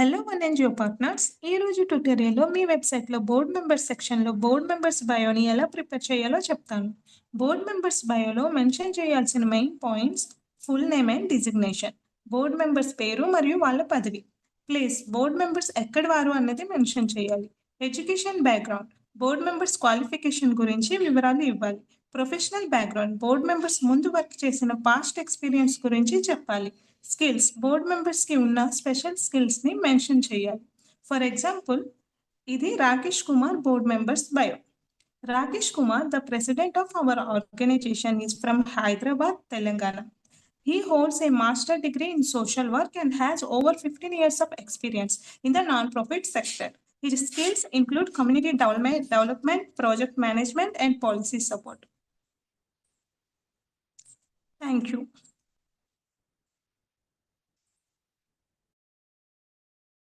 Hello one NGO partners ఈ రోజు ట్యూటోరియల్లో మీ వెబ్సైట్లో బోర్డ్ మెంబర్స్ సెక్షన్లో బోర్డ్ మెంబర్స్ బయోని ఎలా ప్రిపేర్ చేయాలో చెప్తాను. బోర్డ్ మెంబర్స్ బయోలో మెన్షన్ చేయాల్సిన main points full name and designation board members పేరు మరియు వాళ్ళ పదవి. ప్లేస్ బోర్డ్ మెంబర్స్ ఎక్కడి వారు అన్నది మెన్షన్ చేయాలి. Education background board members qualification గురించి వివరాలు ఇవ్వాలి. ప్రొఫెషనల్ బ్యాక్గ్రౌండ్ బోర్డ్ మెంబర్స్ ముందు వర్క్ చేసిన పాస్ట్ ఎక్స్పీరియన్స్ గురించి చెప్పాలి. స్కిల్స్ బోర్డ్ మెంబర్స్కి ఉన్న స్పెషల్ స్కిల్స్ని మెన్షన్ చేయాలి. ఫర్ ఎగ్జాంపుల్ ఇది Rakesh Kumar board members bio Rakesh Kumar the president of our organisation is from Hyderabad Telangana He holds a master degree in social work and has over 15 years of experience in the non-profit sector. His skills include community development, project management, and policy support. Thank you.